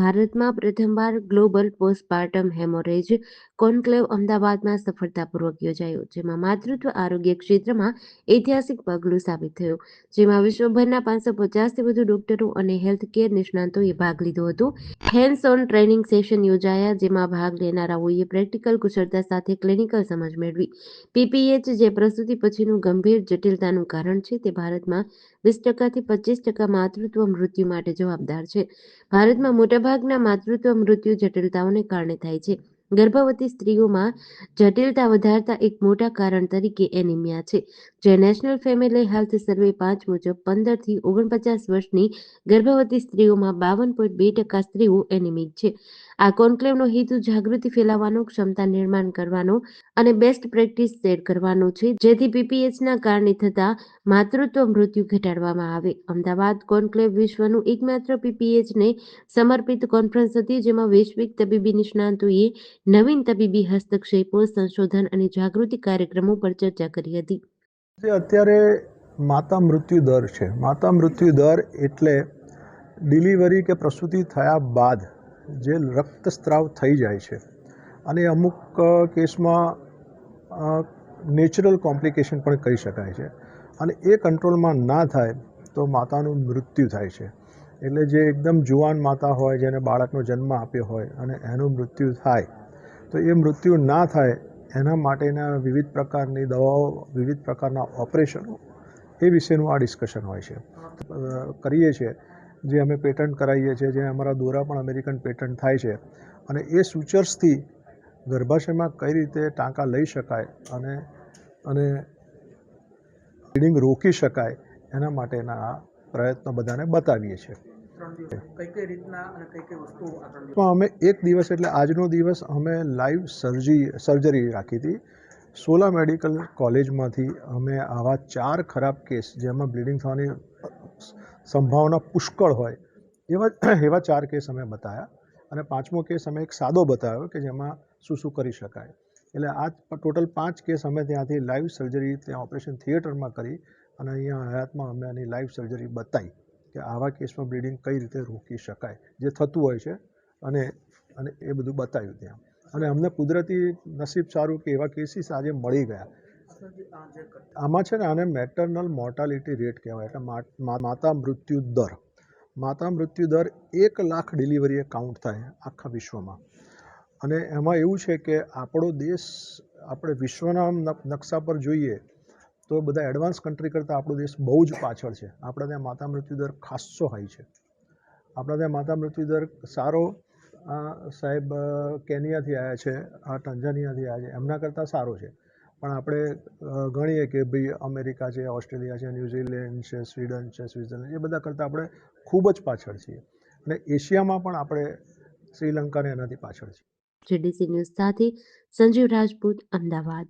ભારતમાં પ્રથમવાર global postpartum હેમોરેજ conclave અમદાવાદમાં સફળતાપૂર્વક યોજાયો, જેમાં માતૃત્વ આરોગ્ય ક્ષેત્રમાં ઐતિહાસિક પગલું સાબિત થયું. જેમાં વિશ્વભરના પાંચસો પચાસથી વધુ ડોક્ટરો અને હેલ્થકેર નિષ્ણાંતોએ ભાગ લીધો હતો. હેન્ડ્સ ઓન ટ્રેનિંગ સેશન યોજાયા, જેમાં ભાગ લેનારાઓએ પ્રેક્ટિકલ કુશળતા સાથે ક્લિનિકલ સમજ મેળવી. પીપીએચ જે પ્રસૂતિ પછીનું ગંભીર જટિલતાનું કારણ છે તે ભારતમાં વીસ ટકાથી પચીસ ટકા માતૃત્વ મૃત્યુ માટે જવાબદાર છે. ભારતમાં મોટાભાગના માતૃત્વ મૃત્યુ જટિલતાઓને કારણે થાય છે. ગર્ભવતી સ્ત્રીઓમાં જટિલતા વધારતા એક મોટા કારણ તરીકે એનિમિયા છે, જે નેશનલ ફેમિલી હેલ્થ સર્વે પાંચ મુજબ પંદરથી ઓગણપચાસ વર્ષની ગર્ભવતી સ્ત્રીઓમાં બાવન પોઈન્ટ બે ટકા સ્ત્રીઓ એનિમિક છે. આ કોન્ક્લેવનો હેતુ જાગૃતિ ફેલાવવાનો, ક્ષમતા નિર્માણ કરવાનો અને બેસ્ટ પ્રેક્ટિસ શેર કરવાનો છે, જેથી પીપીએચના કારણે થતા માતૃત્વ મૃત્યુ ઘટાડવામાં આવે. અમદાવાદ કોન્ક્લેવ વિશ્વનું એકમાત્ર પીપીએચને સમર્પિત કોન્ફરન્સ હતી, જેમાં વૈશ્વિક તબીબી નિષ્ણાતોએ નવીન તબીબી હસ્તક્ષેપો, સંશોધન અને જાગૃતિ કાર્યક્રમો પર ચર્ચા કરી હતી. અત્યારે માતા મૃત્યુ દર છે. માતા મૃત્યુ દર એટલે ડિલિવરી કે પ્રસૂતિ થયા બાદ જે રક્તસ્રાવ થઈ જાય છે. અને અમુક કેસમાં નેચરલ કોમ્પ્લિકેશન પણ કહી શકાય છે. અને એ કંટ્રોલમાં ના થાય તો માતાનું મૃત્યુ થાય છે. એટલે જે એકદમ જુવાન માતા હોય, જેને બાળકનો જન્મ આપ્યો હોય અને એનું મૃત્યુ થાય તો એ મૃત્યુ ના થાય, એના માટેના વિવિધ પ્રકારની દવાઓ, વિવિધ પ્રકારના ઓપરેશનો, એ વિશેનું આ ડિસ્કશન હોય છે. કરીએ છીએ, જે અમે પેટન્ટ કરાવીએ છીએ, જે અમારા દોરા પણ અમેરિકન પેટન્ટ થાય છે. અને એ સૂચર્સથી ગર્ભાશયમાં કઈ રીતે ટાંકા લઈ શકાય અને અને બ્લીડિંગ રોકી શકાય, એના માટેના પ્રયત્નો બધાને બતાવીએ છીએ. તો અમે એક દિવસ એટલે આજનો દિવસ અમે લાઈવ સર્જી સર્જરી રાખી હતી. સોલા મેડિકલ કોલેજમાંથી અમે આવા ચાર ખરાબ કેસ જેમાં બ્લીડિંગ થવાની સંભાવના પુષ્કળ હોય, એવા એવા ચાર કેસ અમે બતાવ્યા અને પાંચમો કેસ અમે એક સાદો બતાવ્યો કે જેમાં શું શું કરી શકાય. એટલે આ ટોટલ પાંચ કેસ અમે ત્યાંથી લાઈવ સર્જરી ત્યાં ઓપરેશન થિયેટરમાં કરી અને અહીંયા હયાતમાં અમે આની લાઈવ સર્જરી બતાવી. કે આવા કેસમાં બ્લીડિંગ કઈ રીતે રોકી શકાય? જે થતું હોય છે અને અને એ બધું બતાવ્યું ત્યાં. અને અમને કુદરતી નસીબ સારું કે એવા કેસીસ આજે મળી ગયા. આમાં છે ને આને મેટર્નલ મોર્ટાલિટી રેટ કહેવાય. એટલે માતા મૃત્યુ દર. માતા મૃત્યુ દર એક લાખ ડિલિવરીએ કાઉન્ટ થાય આખા વિશ્વમાં. અને એમાં એવું છે કે આપણો દેશ, આપણે વિશ્વના નકશા પર જોઈએ તો બધા એડવાન્સ કન્ટ્રી કરતાં આપણો દેશ બહુ જ પાછળ છે. આપણા ત્યાં માતા મૃત્યુ દર ખાસ્સો હાઈ છે. આપણા ત્યાં માતા મૃત્યુ દર સારો સાહેબ કેનિયાથી આવ્યા છે, આ ટંજાનિયાથી આવ્યા છે, એમના કરતાં સારો છે. પણ આપણે ગણીએ કે ભાઈ અમેરિકા છે, ઓસ્ટ્રેલિયા છે, ન્યૂઝીલેન્ડ છે, સ્વીડન છે, સ્વિટ્ઝરલેન્ડ, એ બધા કરતાં આપણે ખૂબ જ પાછળ છીએ. અને એશિયામાં પણ આપણે શ્રીલંકાને એનાથી પાછળ છીએ. જેડીસી ન્યૂઝ સાથે સંજીવ રાજપૂત, અમદાવાદ.